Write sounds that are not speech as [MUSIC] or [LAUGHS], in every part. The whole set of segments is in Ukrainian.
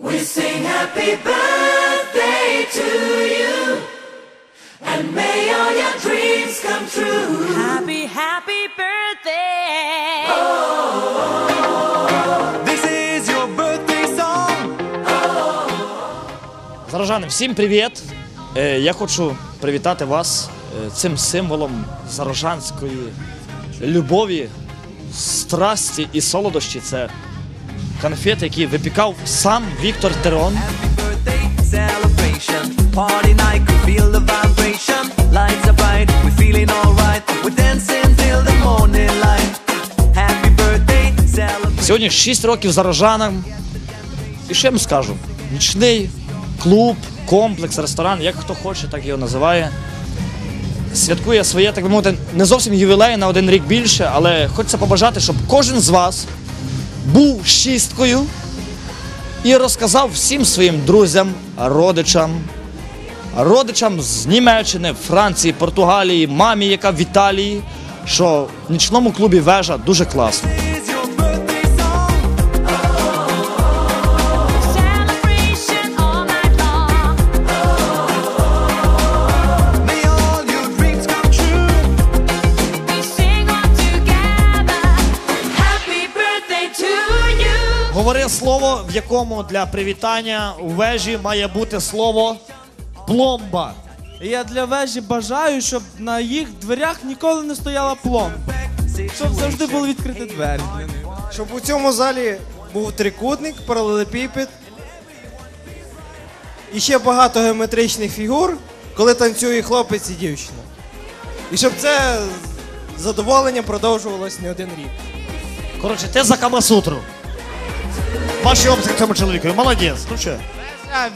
We sing happy birthday to you. And may all your dreams come true. Happy, happy birthday. This is your birthday song. Зарожани, всім привіт! Е, Я хочу привітати вас е, цим символом зарожанської любові, страсті і солодощі. Це конфети, які випікав сам Віктор Терон. Сьогодні 6 років зарожанам. І що я вам скажу? Нічний клуб, комплекс, ресторан, як хто хоче, так його називає. Святкує своє, так би мовити, не зовсім ювілей на один рік більше, але хочеться побажати, щоб кожен з вас був шісткою і розказав всім своїм друзям, родичам, родичам з Німеччини, Франції, Португалії, мамі, яка в Італії, що в нічному клубі вежа дуже класно. Говори слово, в якому для привітання у вежі має бути слово пломба. І я для вежі бажаю, щоб на їх дверях ніколи не стояла пломба. Щоб завжди були відкриті двері. Щоб у цьому залі був трикутник, паралелепіпед. І ще багато геометричних фігур, коли танцює хлопець і дівчина. І щоб це задоволення продовжувалось не один рік. Коротше, ти за Камасутру. Ваші обсяг цьому чоловікові. Молодець. Ну що,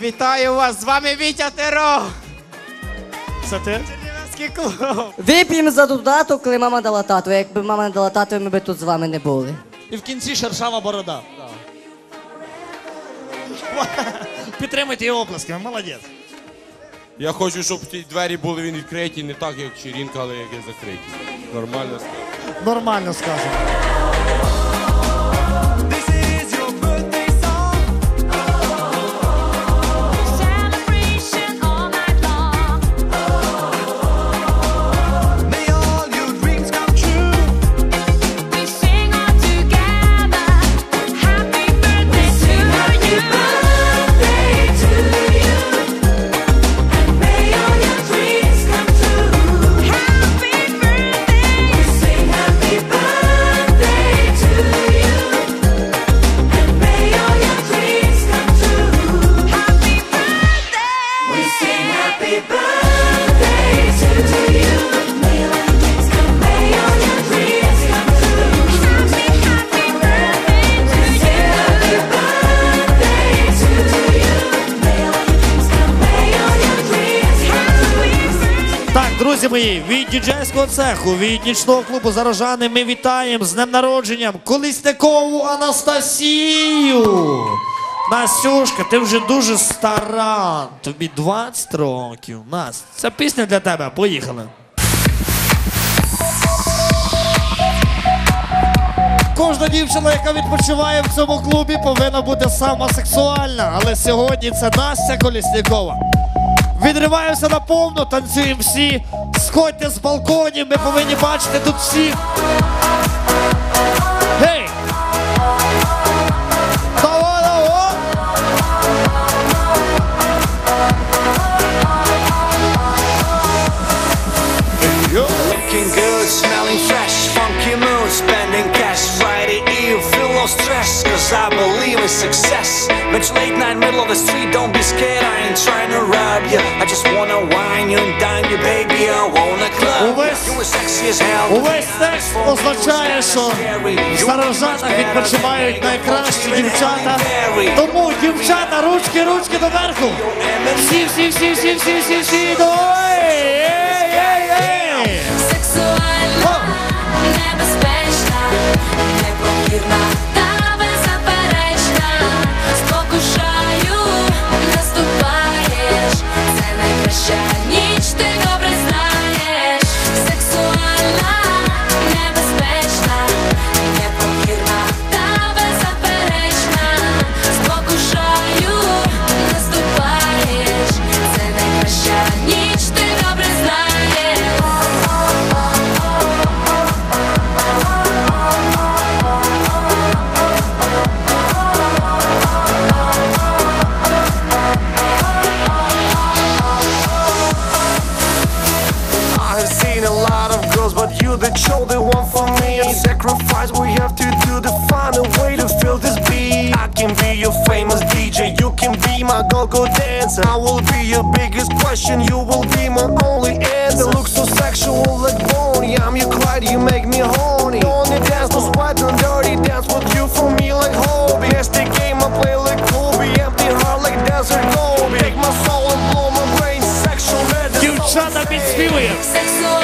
Вітаю вас! З вами Вітя Теро! це ти? Чернівецький клуб! Вип'ємо за додаток, коли мама дала тату. Якби мама не дала тату, ми би тут з вами не були. І в кінці шершава борода. [LAUGHS] Підтримуйте його оплесками, молодець. Я хочу, щоб ті двері були він відкриті, не так, як Чирінка, але як і закриті. Нормально сказано. Нормально сказано. Друзі мої, від діджейського цеху, від нічного клубу Зарожани ми вітаємо з днем народженням Колісникову Анастасію. Настюшка, ти вже дуже стара. Тобі 20 років. Настя, це пісня для тебе. Поїхали. Кожна дівчина, яка відпочиває в цьому клубі, повинна бути сама сексуальна. Але сьогодні це Настя Коліснікова. Відриваємося на повну, танцюємо всі. Сходьте з балконів, ми повинні бачити тут всіх. Success. Late night, middle of the street, don't be scared, I ain't trying to rob you. I just wanna wine you and dine you, baby, I wanna club you. Увесь- were sexy as hell. Увесь текст означає, що в відпочивають найкращі дівчата. Тому дівчата, ручки, ручки доверху. Всі, всі, всі, всі, всі, всі, всі, до ей, my go-go dancer. I will be your biggest question, you will be my only answer. Look so sexual like Bonnie, I'm your Clyde, you make me horny. Only dance, no sweat, no dirty, dance with you for me like hobby Nasty game, I play like Kobe, empty heart like Desert Gold Take my soul and blow my brain, sexual madness You shut up, it's Sexual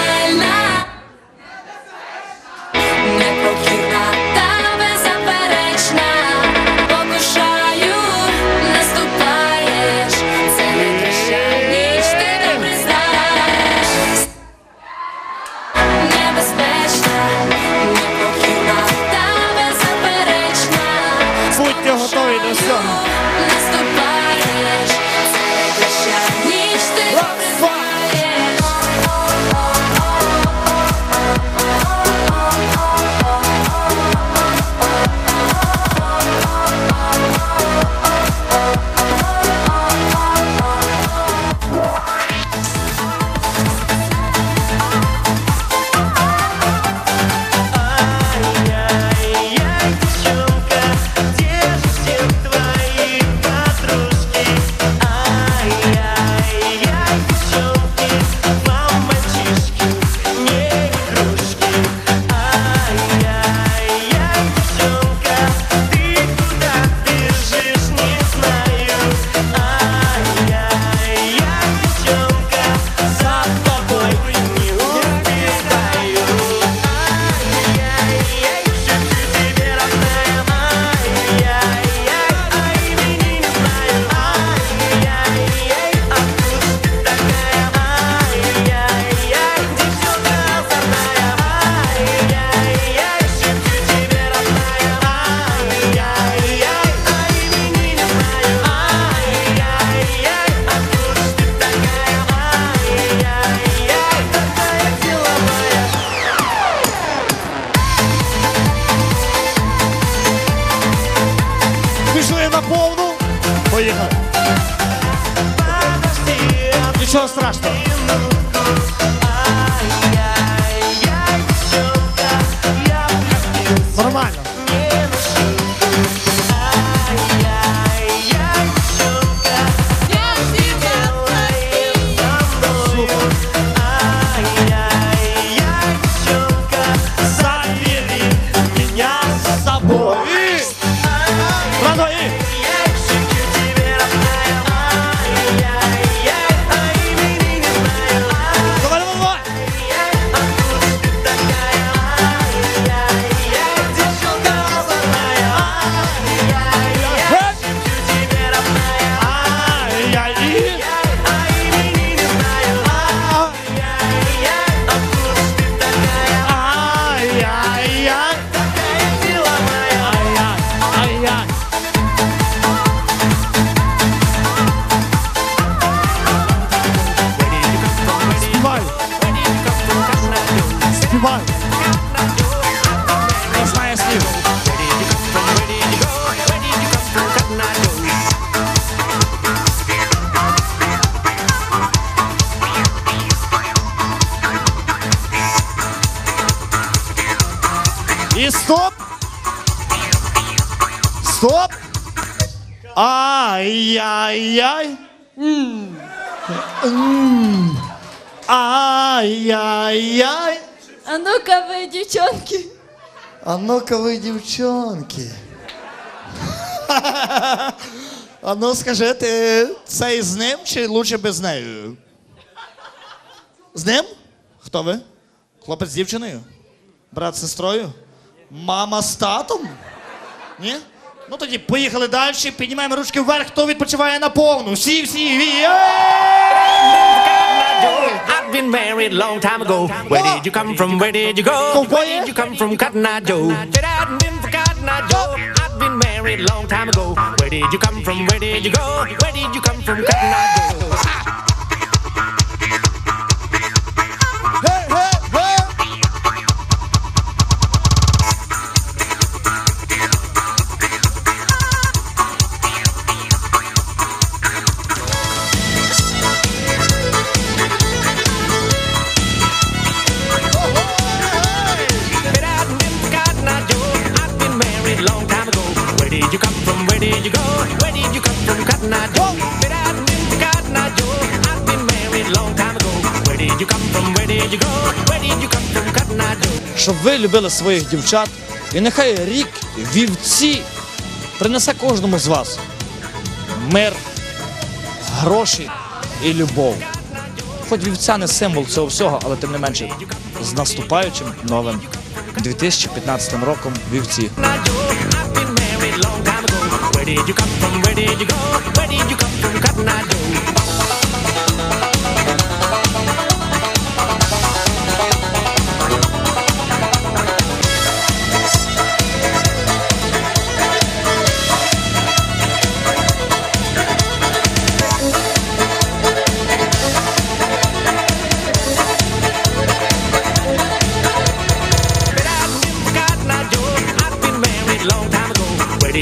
Пішли на повну. Поїхали. Нічого страшного. Стоп! Ай-яй-яй! Ай-яй-яй! А ну-ка ви, дівчонки. А ну-ка ви, дівчонки. А ну скажи, ти цей з ним чи лучше без нею? З ним? Хто ви? Хлопець з дівчиною? Брат з сестрою? Мама з татом? Ні? Ну тоді поїхали далі, піднімаємо ручки вверх, хто відпочиває на повну. Всі, всі, ві. I've been married long time ago. Where did you come from? Where did you go? Where did you come from, Cotton Eye Joe? Said I been for Cotton Eye Joe. I've been married long time ago. Where did you come from? Where did you go? Where did you come from, Cotton Eye Joe? Щоб ви любили своїх дівчат, і нехай рік вівці принесе кожному з вас мир, гроші і любов. Хоч вівця не символ цього всього, але тим не менше, з наступаючим новим 2015 роком вівці. Cotton Eye Joe, I've been married long time ago. Where did you come from?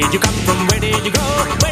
did you come from? Where did you go?